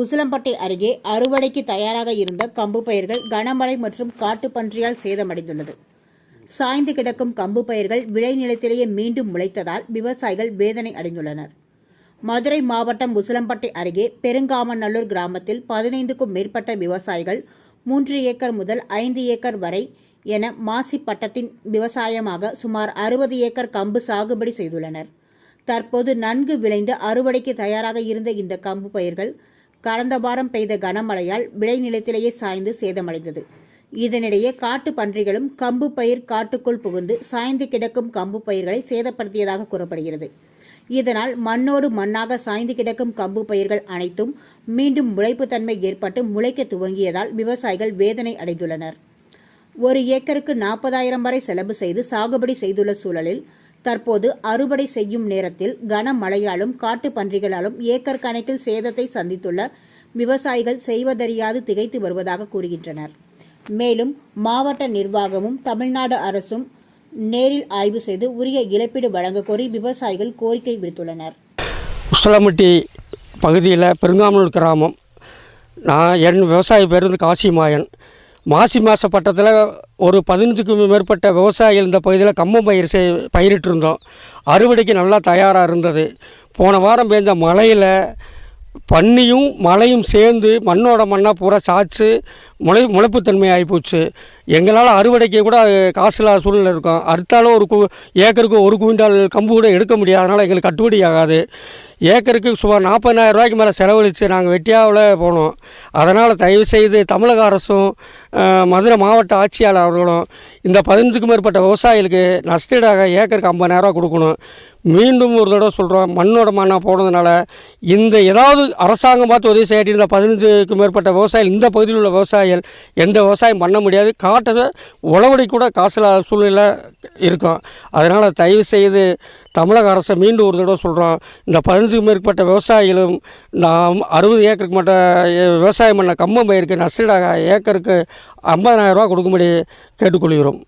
உசிலம்பட்டை அருகே அறுவடைக்கு தயாராக இருந்த கம்பு பயிர்கள் கனமழை மற்றும் காட்டுப்பன்றியால் சேதமடைந்துள்ளது. சாய்ந்து கிடக்கும் கம்பு பயிர்கள் விளைநிலத்திலேயே மீண்டும் முளைத்ததால் விவசாயிகள் வேதனை அடைந்துள்ளனர். மதுரை மாவட்டம் உசிலம்பட்டை அருகே பெருங்காமநல்லூர் கிராமத்தில் பதினைந்துக்கும் மேற்பட்ட விவசாயிகள் மூன்று ஏக்கர் முதல் ஐந்து ஏக்கர் வரை என மாசி பட்டத்தின் விவசாயமாக சுமார் அறுபது ஏக்கர் கம்பு சாகுபடி செய்துள்ளனர். தற்போது நன்கு விளைந்து அறுவடைக்கு தயாராக இருந்த இந்த கம்பு பயிர்கள் கடந்த வாரம் பெய்த கனமழையால் விளைநிலத்திலேயே சாய்ந்து சேதமடைந்தது. இதனிடையே காட்டு பன்றிகளும் கம்பு பயிர் காட்டுக்குள் புகுந்து சாய்ந்து கிடக்கும் கம்பு பயிர்களை சேதப்படுத்தியதாக கூறப்படுகிறது. இதனால் மண்ணோடு மண்ணாக சாய்ந்து கிடக்கும் கம்பு பயிர்கள் அனைத்தும் மீண்டும் முளைப்புத்தன்மை ஏற்பட்டு முளைக்க துவங்கியதால் விவசாயிகள் வேதனை அடைந்துள்ளனர். ஒரு ஏக்கருக்கு நாற்பதாயிரம் வரை செலவு செய்து சாகுபடி செய்துள்ள சூழலில் தற்போது அறுவடை செய்யும் நேரத்தில் கனமழையாலும் காட்டு பன்றிகளாலும் ஏக்கர் கணக்கில் சேதத்தை சந்தித்துள்ள விவசாயிகள் செய்வதறியாது திகைத்து வருவதாக கூறுகின்றனர். மேலும் மாவட்ட நிர்வாகமும் தமிழ்நாடு அரசும் நேரில் ஆய்வு செய்து உரிய இழப்பீடு வழங்க கோரி விவசாயிகள் கோரிக்கை விடுத்துள்ளனர். உசலமட்டி பகுதியில் பெருங்காமலூர் கிராமம் நான் என் விவசாய பேர் வந்து காசிமாயன். மாசி மாத பட்டத்தில் ஒரு பதினஞ்சுக்கும் மேற்பட்ட விவசாயிகள் இந்த பகுதியில் கம்பம் பயிர் செய் பயிரிட்டிருந்தோம். அறுவடைக்கு நல்லா தயாராக இருந்தது. போன வாரம் பெஞ்ச மழையில் பன்னியும் மழையும் சேர்ந்து மண்ணோட மண்ணாக பூரா சாய்ச்சி முளை முளைப்புத்தன்மை ஆகிப்போச்சு எங்களால் அறுவடைக்கு கூட காசு இல்லாத சூழ்நிலை இருக்கும். அறுத்தாலும் ஒரு கு ஏக்கருக்கு ஒரு குவிண்டால் கம்பு கூட எடுக்க முடியாது. அதனால் எங்களுக்கு கட்டுப்படி ஆகாது. ஏக்கருக்கு சுமார் நாற்பதாயிரம் ரூபாய்க்கு மேலே செலவழித்து நாங்கள் வெட்டியாவில் போனோம். அதனால் தயவுசெய்து தமிழக அரசும் மதுரை மாவட்ட ஆட்சியாளர் அவர்களும் இந்த பதினஞ்சுக்கும் மேற்பட்ட விவசாயிகளுக்கு நஷ்டீடாக ஏக்கருக்கு ஐம்பதாயிரரூவா கொடுக்கணும். மீண்டும் ஒரு தடவை சொல்கிறோம் மண்ணோட மண்ணாக போனதுனால இந்த ஏதாவது அரசாங்கம் பார்த்து உதவி செய்யாட்டி இந்த பதினஞ்சுக்கும் மேற்பட்ட விவசாயிகள் இந்த பகுதியில் உள்ள விவசாயிகள் எந்த விவசாயம் பண்ண முடியாது. காட்டை உழவடி கூட காசு இல்லாத சூழ்நிலை இருக்கும். அதனால் தயவு செய்து தமிழக அரசை மீண்டும் ஒரு தடவை சொல்கிறோம் இந்த பதினஞ்சு பதினஞ்சுக்கும் மேற்பட்ட விவசாயிகளும் நாம் அறுபது ஏக்கருக்கு மட்டும் விவசாயம் பண்ண கம்பம் பயிருக்கு நஷ்டீடாக ஏக்கருக்கு ஐம்பதனாயிரரூவா கொடுக்கும்படி கேட்டுக்கொள்கிறோம்.